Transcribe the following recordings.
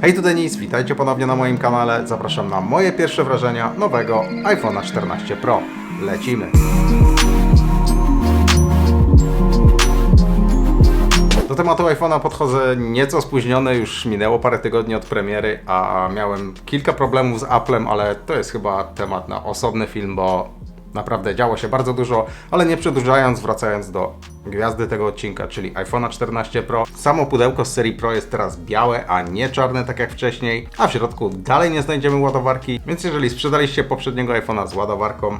Hej, tu Denis, witajcie ponownie na moim kanale. Zapraszam na moje pierwsze wrażenia nowego iPhone'a 14 Pro. Lecimy! Do tematu iPhone'a podchodzę nieco spóźniony, już minęło parę tygodni od premiery, a miałem kilka problemów z Applem, ale to jest chyba temat na osobny film, bo naprawdę działo się bardzo dużo, ale nie przedłużając, wracając do gwiazdy tego odcinka, czyli iPhone'a 14 Pro. Samo pudełko z serii Pro jest teraz białe, a nie czarne tak jak wcześniej, a w środku dalej nie znajdziemy ładowarki, więc jeżeli sprzedaliście poprzedniego iPhone'a z ładowarką,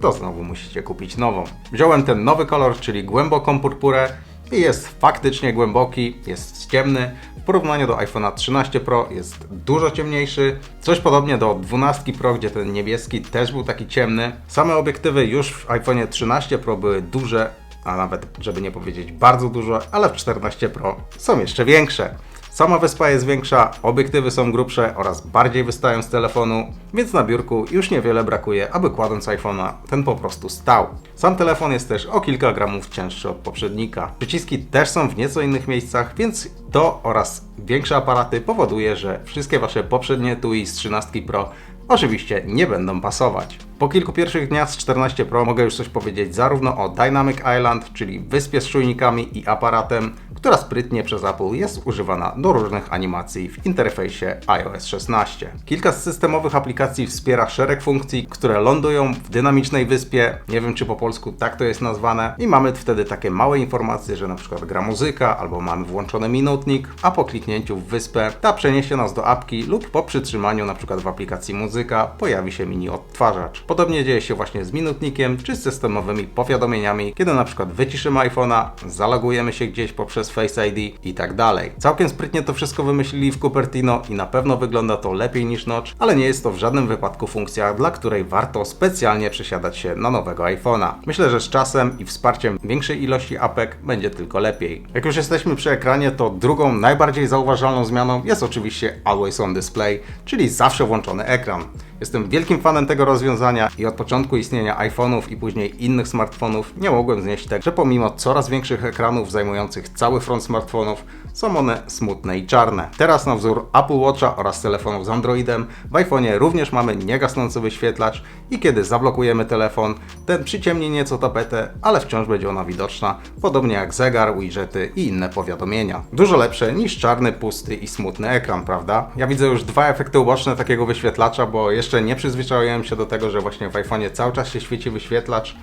to znowu musicie kupić nową. Wziąłem ten nowy kolor, czyli głęboką purpurę i jest faktycznie głęboki, jest ciemny. W porównaniu do iPhone'a 13 Pro jest dużo ciemniejszy. Coś podobnie do 12 Pro, gdzie ten niebieski też był taki ciemny. Same obiektywy już w iPhone'ie 13 Pro były duże, a nawet, żeby nie powiedzieć bardzo duże, ale w 14 Pro są jeszcze większe. Sama wyspa jest większa, obiektywy są grubsze oraz bardziej wystają z telefonu, więc na biurku już niewiele brakuje, aby kładąc iPhone'a ten po prostu stał. Sam telefon jest też o kilka gramów cięższy od poprzednika. Przyciski też są w nieco innych miejscach, więc to oraz większe aparaty powoduje, że wszystkie Wasze poprzednie TUI z 13 Pro oczywiście nie będą pasować. Po kilku pierwszych dniach z 14 Pro mogę już coś powiedzieć zarówno o Dynamic Island, czyli wyspie z czujnikami i aparatem, która sprytnie przez Apple jest używana do różnych animacji w interfejsie iOS 16. Kilka z systemowych aplikacji wspiera szereg funkcji, które lądują w dynamicznej wyspie, nie wiem czy po polsku tak to jest nazwane, i mamy wtedy takie małe informacje, że na przykład gra muzyka, albo mamy włączony minutnik, a po kliknięciu w wyspę ta przeniesie nas do apki lub po przytrzymaniu na przykład w aplikacji muzyka pojawi się mini odtwarzacz. Podobnie dzieje się właśnie z minutnikiem czy z systemowymi powiadomieniami, kiedy na przykład wyciszymy iPhone'a, zalogujemy się gdzieś poprzez Face ID i tak dalej. Całkiem sprytnie to wszystko wymyślili w Cupertino i na pewno wygląda to lepiej niż Notch, ale nie jest to w żadnym wypadku funkcja, dla której warto specjalnie przesiadać się na nowego iPhone'a. Myślę, że z czasem i wsparciem większej ilości apek będzie tylko lepiej. Jak już jesteśmy przy ekranie, to drugą najbardziej zauważalną zmianą jest oczywiście Always On Display, czyli zawsze włączony ekran. Jestem wielkim fanem tego rozwiązania i od początku istnienia iPhone'ów i później innych smartfonów nie mogłem znieść tego, że pomimo coraz większych ekranów zajmujących cały front smartfonów, są one smutne i czarne. Teraz na wzór Apple Watcha oraz telefonów z Androidem w iPhone'ie również mamy niegasnący wyświetlacz i kiedy zablokujemy telefon, ten przyciemni nieco tapetę, ale wciąż będzie ona widoczna, podobnie jak zegar, widgety i inne powiadomienia. Dużo lepsze niż czarny, pusty i smutny ekran, prawda? Ja widzę już dwa efekty uboczne takiego wyświetlacza, bo jeszcze nie przyzwyczaiłem się do tego, że właśnie w iPhone'ie cały czas się świeci wyświetlacz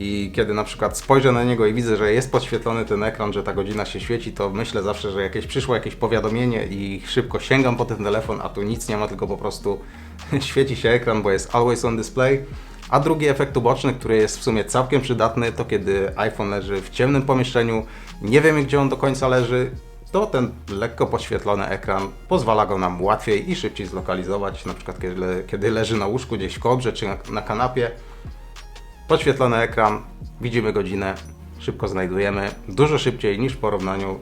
i kiedy na przykład spojrzę na niego i widzę, że jest podświetlony ten ekran, że ta godzina się świeci, to myślę zawsze, że jakieś przyszło jakieś powiadomienie i szybko sięgam po ten telefon, a tu nic nie ma, tylko po prostu świeci się ekran, bo jest always on display. A drugi efekt uboczny, który jest w sumie całkiem przydatny, to kiedy iPhone leży w ciemnym pomieszczeniu, nie wiemy gdzie on do końca leży, to ten lekko podświetlony ekran pozwala go nam łatwiej i szybciej zlokalizować, na przykład kiedy, kiedy leży na łóżku gdzieś w kołdrze czy na, na kanapie. Podświetlony ekran, widzimy godzinę, szybko znajdujemy, dużo szybciej niż w porównaniu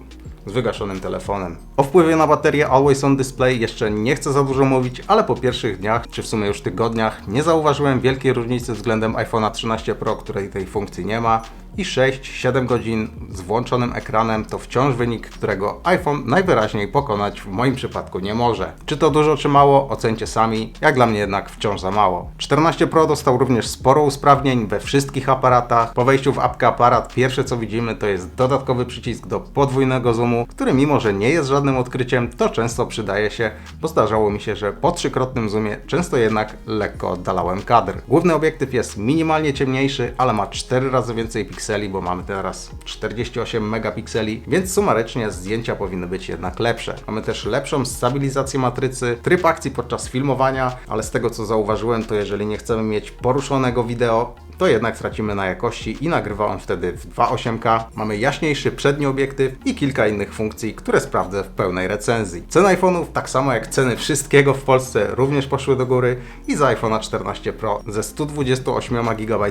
z wygaszonym telefonem. O wpływie na baterię Always On Display jeszcze nie chcę za dużo mówić, ale po pierwszych dniach, czy w sumie już tygodniach, nie zauważyłem wielkiej różnicy względem iPhone'a 13 Pro, której tej funkcji nie ma. I 6-7 godzin z włączonym ekranem to wciąż wynik, którego iPhone najwyraźniej pokonać w moim przypadku nie może. Czy to dużo czy mało, ocencie sami, jak dla mnie jednak wciąż za mało. 14 Pro dostał również sporo usprawnień we wszystkich aparatach. Po wejściu w apkę aparat pierwsze co widzimy to jest dodatkowy przycisk do podwójnego zoomu, który mimo że nie jest żadnym odkryciem, to często przydaje się, bo zdarzało mi się, że po trzykrotnym zoomie często jednak lekko oddalałem kadr. Główny obiektyw jest minimalnie ciemniejszy, ale ma 4 razy więcej pikseli, bo mamy teraz 48 megapikseli, więc sumarycznie zdjęcia powinny być jednak lepsze. Mamy też lepszą stabilizację matrycy, tryb akcji podczas filmowania, ale z tego co zauważyłem, to jeżeli nie chcemy mieć poruszonego wideo, to jednak tracimy na jakości i nagrywa on wtedy w 2.8K. Mamy jaśniejszy przedni obiektyw i kilka innych funkcji, które sprawdzę w pełnej recenzji. Ceny iPhone'ów, tak samo jak ceny wszystkiego w Polsce, również poszły do góry i za iPhone'a 14 Pro ze 128 GB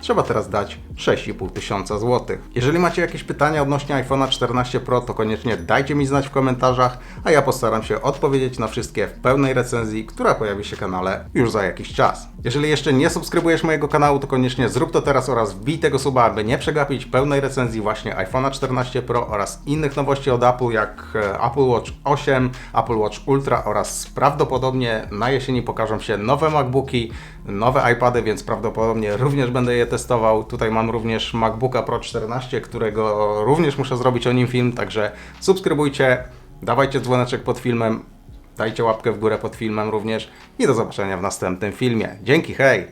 trzeba teraz dać 6,5 5,5 tysiąca złotych. Jeżeli macie jakieś pytania odnośnie iPhone'a 14 Pro, to koniecznie dajcie mi znać w komentarzach, a ja postaram się odpowiedzieć na wszystkie w pełnej recenzji, która pojawi się w kanale już za jakiś czas. Jeżeli jeszcze nie subskrybujesz mojego kanału, to koniecznie zrób to teraz oraz wbij tego suba, aby nie przegapić pełnej recenzji właśnie iPhone'a 14 Pro oraz innych nowości od Apple, jak e, Apple Watch 8, Apple Watch Ultra oraz prawdopodobnie na jesieni pokażą się nowe MacBooki, nowe iPady, więc prawdopodobnie również będę je testował. Tutaj mam MacBooka Pro 14, którego również muszę zrobić o nim film, także subskrybujcie, dawajcie dzwoneczek pod filmem, dajcie łapkę w górę pod filmem również i do zobaczenia w następnym filmie. Dzięki, hej!